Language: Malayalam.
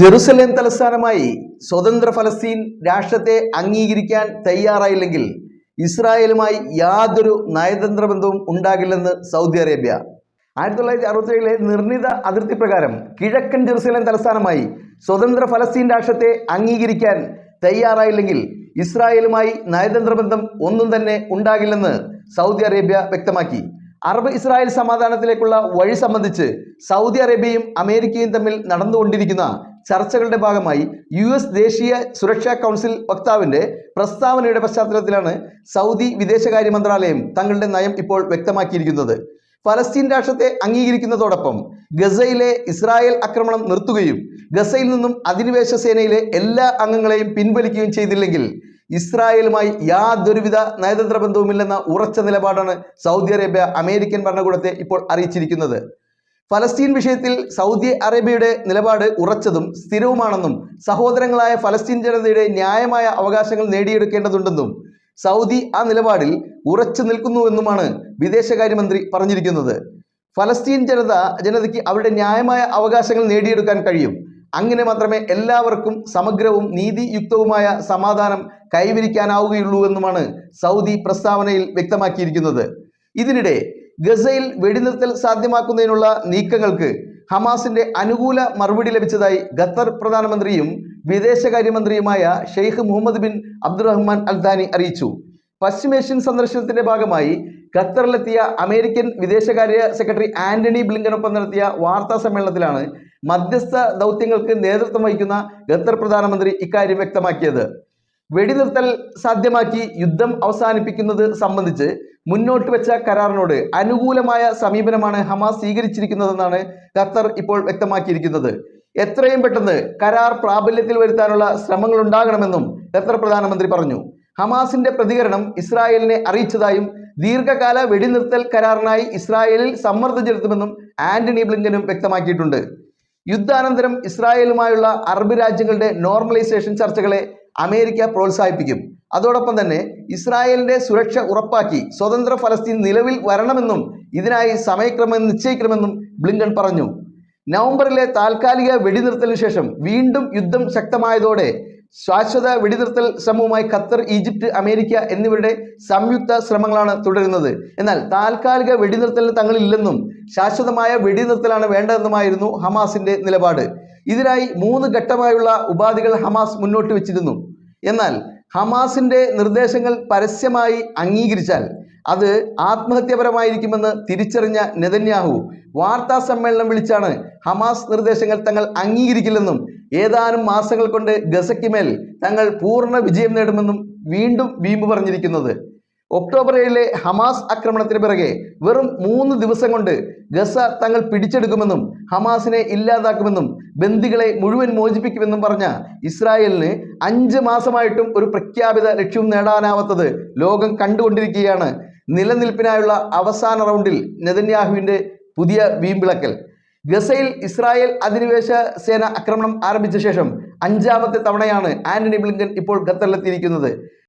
ജെറുസലേം തലസ്ഥാനമായി സ്വതന്ത്ര ഫലസ്തീൻ രാഷ്ട്രത്തെ അംഗീകരിക്കാൻ തയ്യാറായില്ലെങ്കിൽ ഇസ്രായേലുമായി യാതൊരു നയതന്ത്ര ബന്ധവും ഉണ്ടാകില്ലെന്ന് സൗദി അറേബ്യ. ആയിരത്തി തൊള്ളായിരത്തി അറുപത്തേഴിലെ നിർണിത അതിർത്തി പ്രകാരം കിഴക്കൻ ജെറുസലേം തലസ്ഥാനമായി സ്വതന്ത്ര ഫലസ്തീൻ രാഷ്ട്രത്തെ അംഗീകരിക്കാൻ തയ്യാറായില്ലെങ്കിൽ ഇസ്രായേലുമായി നയതന്ത്ര ബന്ധം ഒന്നും തന്നെ ഉണ്ടാകില്ലെന്ന് സൗദി അറേബ്യ വ്യക്തമാക്കി. അറബ് ഇസ്രായേൽ സമാധാനത്തിലേക്കുള്ള വഴി സംബന്ധിച്ച് സൗദി അറേബ്യയും അമേരിക്കയും തമ്മിൽ നടന്നുകൊണ്ടിരിക്കുന്ന ചർച്ചകളുടെ ഭാഗമായി യു എസ് ദേശീയ സുരക്ഷാ കൗൺസിൽ വക്താവിന്റെ പ്രസ്താവനയുടെ പശ്ചാത്തലത്തിലാണ് സൗദി വിദേശകാര്യ മന്ത്രാലയം തങ്ങളുടെ നയം ഇപ്പോൾ വ്യക്തമാക്കിയിരിക്കുന്നത്. ഫലസ്തീൻ രാഷ്ട്രത്തെ അംഗീകരിക്കുന്നതോടൊപ്പം ഗസയിലെ ഇസ്രായേൽ ആക്രമണം നിർത്തുകയും ഗസയിൽ നിന്നും അധിനിവേശ സേനയിലെ എല്ലാ അംഗങ്ങളെയും പിൻവലിക്കുകയും ചെയ്തില്ലെങ്കിൽ ഇസ്രായേലുമായി യാതൊരുവിധ നയതന്ത്ര ബന്ധവുമില്ലെന്ന ഉറച്ച നിലപാടാണ് സൗദി അറേബ്യ അമേരിക്കൻ ഭരണകൂടത്തെ ഇപ്പോൾ അറിയിച്ചിരിക്കുന്നത്. ഫലസ്തീൻ വിഷയത്തിൽ സൗദി അറേബ്യയുടെ നിലപാട് ഉറച്ചതും സ്ഥിരവുമാണെന്നും സഹോദരങ്ങളായ ഫലസ്തീൻ ജനതയുടെ ന്യായമായ അവകാശങ്ങൾ നേടിയെടുക്കേണ്ടതുണ്ടെന്നും സൗദി ആ നിലപാടിൽ ഉറച്ചു നിൽക്കുന്നുവെന്നുമാണ് വിദേശകാര്യമന്ത്രി പറഞ്ഞിരിക്കുന്നത്. ഫലസ്തീൻ ജനത ജനതയ്ക്ക് അവരുടെ ന്യായമായ അവകാശങ്ങൾ നേടിയെടുക്കാൻ കഴിയും. അങ്ങനെ മാത്രമേ എല്ലാവർക്കും സമഗ്രവും നീതിയുക്തവുമായ സമാധാനം കൈവരിക്കാനാവുകയുള്ളൂ എന്നുമാണ് സൗദി പ്രസ്താവനയിൽ വ്യക്തമാക്കിയിരിക്കുന്നത്. ഇതിനിടെ ഗസയിൽ വെടിനിർത്തൽ സാധ്യമാക്കുന്നതിനുള്ള നീക്കങ്ങൾക്ക് ഹമാസിന്റെ അനുകൂല മറുപടി ലഭിച്ചതായി ഖത്തർ പ്രധാനമന്ത്രിയും വിദേശകാര്യമന്ത്രിയുമായ Sheikh Mohammed bin Abdulrahman Al Thani അറിയിച്ചു. പശ്ചിമേഷ്യൻ സന്ദർശനത്തിന്റെ ഭാഗമായി ഖത്തറിലെത്തിയ അമേരിക്കൻ വിദേശകാര്യ സെക്രട്ടറി ആന്റണി ബ്ലിങ്കനൊപ്പം നടത്തിയ വാർത്താ സമ്മേളനത്തിലാണ് മധ്യസ്ഥ ദൗത്യങ്ങൾക്ക് നേതൃത്വം വഹിക്കുന്ന ഖത്തർ പ്രധാനമന്ത്രി ഇക്കാര്യം വ്യക്തമാക്കിയത്. വെടിനിർത്തൽ സാധ്യമാക്കി യുദ്ധം അവസാനിപ്പിക്കുന്നത് സംബന്ധിച്ച് മുന്നോട്ട് വെച്ച കരാറിനോട് അനുകൂലമായ സമീപനമാണ് ഹമാസ് സ്വീകരിച്ചിരിക്കുന്നതെന്നാണ് ഖത്തർ ഇപ്പോൾ വ്യക്തമാക്കിയിരിക്കുന്നത്. എത്രയും പെട്ടെന്ന് കരാർ പ്രാബല്യത്തിൽ വരുത്താനുള്ള ശ്രമങ്ങൾ ഉണ്ടാകണമെന്നും ഖത്തർ പ്രധാനമന്ത്രി പറഞ്ഞു. ഹമാസിന്റെ പ്രതികരണം ഇസ്രായേലിനെ അറിയിച്ചതായും ദീർഘകാല വെടിനിർത്തൽ കരാറിനായി ഇസ്രായേലിൽ സമ്മർദ്ദം ചെലുത്തുമെന്നും ആന്റണി ബ്ലിങ്കനും വ്യക്തമാക്കിയിട്ടുണ്ട്. യുദ്ധാനന്തരം ഇസ്രായേലുമായുള്ള അറബ് രാജ്യങ്ങളുടെ നോർമലൈസേഷൻ ചർച്ചകളെ അമേരിക്ക പ്രോത്സാഹിപ്പിക്കും. അതോടൊപ്പം തന്നെ ഇസ്രായേലിന്റെ സുരക്ഷ ഉറപ്പാക്കി സ്വതന്ത്ര ഫലസ്തീൻ നിലവിൽ വരണമെന്നും ഇതിനായി സമയക്രമം നിശ്ചയിക്കണമെന്നും ബ്ലിങ്കൺ പറഞ്ഞു. നവംബറിലെ താൽക്കാലിക വെടിനിർത്തലിന് ശേഷം വീണ്ടും യുദ്ധം ശക്തമായതോടെ ശാശ്വത വെടിനിർത്തൽ ശ്രമവുമായി ഖത്തർ ഈജിപ്ത് അമേരിക്ക എന്നിവരുടെ സംയുക്ത ശ്രമങ്ങളാണ് തുടരുന്നത്. എന്നാൽ താൽക്കാലിക വെടിനിർത്തലിന് തങ്ങളില്ലെന്നും ശാശ്വതമായ വെടിനിർത്തലാണ് വേണ്ടതെന്നുമായിരുന്നു ഹമാസിന്റെ നിലപാട്. ഇതിനായി മൂന്ന് ഘട്ടമായുള്ള ഉപാധികൾ ഹമാസ് മുന്നോട്ട് വെച്ചിരുന്നു. എന്നാൽ ഹമാസിന്റെ നിർദ്ദേശങ്ങൾ പരസ്യമായി അംഗീകരിച്ചാൽ അത് ആത്മഹത്യാപരമായിരിക്കുമെന്ന് തിരിച്ചറിഞ്ഞ നെതന്യാഹു വാർത്താ സമ്മേളനം വിളിച്ചാണ് ഹമാസ് നിർദ്ദേശങ്ങൾ തങ്ങൾ അംഗീകരിക്കില്ലെന്നും ഏതാനും മാസങ്ങൾ കൊണ്ട് ഗസയ്ക്ക് മേൽ തങ്ങൾ പൂർണ വിജയം നേടുമെന്നും വീണ്ടും വീമ്പ് പറഞ്ഞിരിക്കുന്നത്. ഒക്ടോബർ ഏഴിലെ ഹമാസ് ആക്രമണത്തിന് പിറകെ വെറും മൂന്ന് ദിവസം കൊണ്ട് ഗസ തങ്ങൾ പിടിച്ചെടുക്കുമെന്നും ഹമാസിനെ ഇല്ലാതാക്കുമെന്നും ബന്ദികളെ മുഴുവൻ മോചിപ്പിക്കുമെന്നും പറഞ്ഞ ഇസ്രായേലിന് അഞ്ച് മാസമായിട്ടും ഒരു പ്രഖ്യാപിത ലക്ഷ്യവും നേടാനാവാത്തത് ലോകം കണ്ടുകൊണ്ടിരിക്കുകയാണ്. നിലനിൽപ്പിനായുള്ള അവസാന റൗണ്ടിൽ നെതന്യാഹുവിന്റെ പുതിയ വീമ്പിളക്കൽ. ഗസയിൽ ഇസ്രായേൽ അധിനിവേശ സേന ആക്രമണം ആരംഭിച്ച ശേഷം അഞ്ചാമത്തെ തവണയാണ് ആന്റണി ബ്ലിങ്കൻ ഇപ്പോൾ ഖത്തറിലെത്തിയിരിക്കുന്നത്.